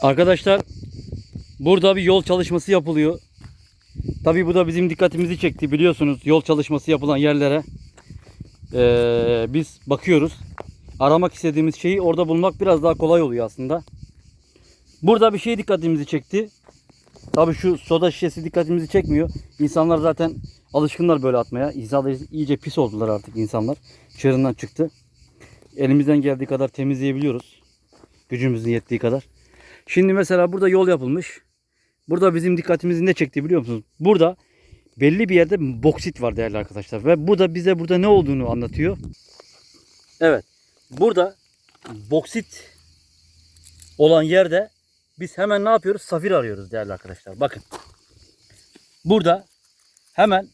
Arkadaşlar burada bir yol çalışması yapılıyor. Tabii bu da bizim dikkatimizi çekti biliyorsunuz yol çalışması yapılan yerlere eee, biz bakıyoruz. Aramak istediğimiz şeyi orada bulmak biraz daha kolay oluyor aslında. Burada bir şey dikkatimizi çekti. Tabii şu soda şişesi dikkatimizi çekmiyor. İnsanlar zaten alışkınlar böyle atmaya. İnsanlar iyice pis oldular artık insanlar. Çığırından çıktı. Elimizden geldiği kadar temizleyebiliyoruz. Gücümüzün yettiği kadar. Şimdi mesela burada yol yapılmış. Burada bizim dikkatimizi ne çekti biliyor musunuz? Burada belli bir yerde boksit var değerli arkadaşlar. Ve bu da bize burada ne olduğunu anlatıyor. Evet. Burada boksit olan yerde biz hemen ne yapıyoruz? Safir arıyoruz değerli arkadaşlar. Bakın. Burada hemen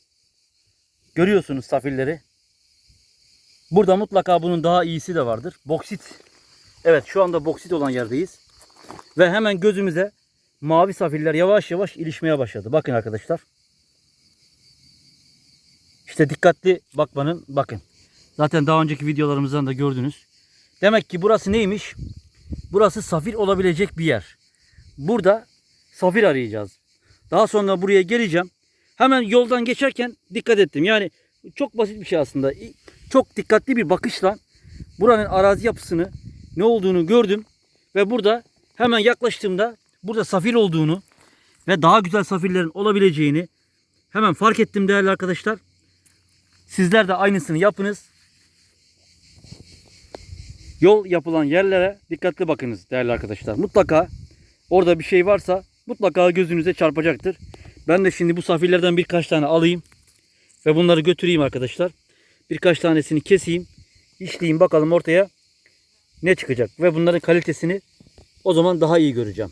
görüyorsunuz safirleri. Burada mutlaka bunun daha iyisi de vardır. Boksit. Evet şu anda boksit olan yerdeyiz. Ve hemen gözümüze mavi safirler yavaş yavaş ilişmeye başladı. Bakın arkadaşlar. İşte dikkatli bakmanın bakın. Zaten daha önceki videolarımızdan da gördünüz. Demek ki burası neymiş? Burası safir olabilecek bir yer. Burada safir arayacağız. Daha sonra buraya geleceğim. Hemen yoldan geçerken dikkat ettim. Yani çok basit bir şey aslında. Çok dikkatli bir bakışla buranın arazi yapısını ne olduğunu gördüm. Ve burada hemen yaklaştığımda burada safir olduğunu ve daha güzel safirlerin olabileceğini hemen fark ettim değerli arkadaşlar. Sizler de aynısını yapınız. Yol yapılan yerlere dikkatli bakınız değerli arkadaşlar. Mutlaka orada bir şey varsa mutlaka gözünüze çarpacaktır. Ben de şimdi bu safirlerden birkaç tane alayım ve bunları götüreyim arkadaşlar. Birkaç tanesini keseyim, işleyeyim bakalım ortaya ne çıkacak ve bunların kalitesini o zaman daha iyi göreceğim.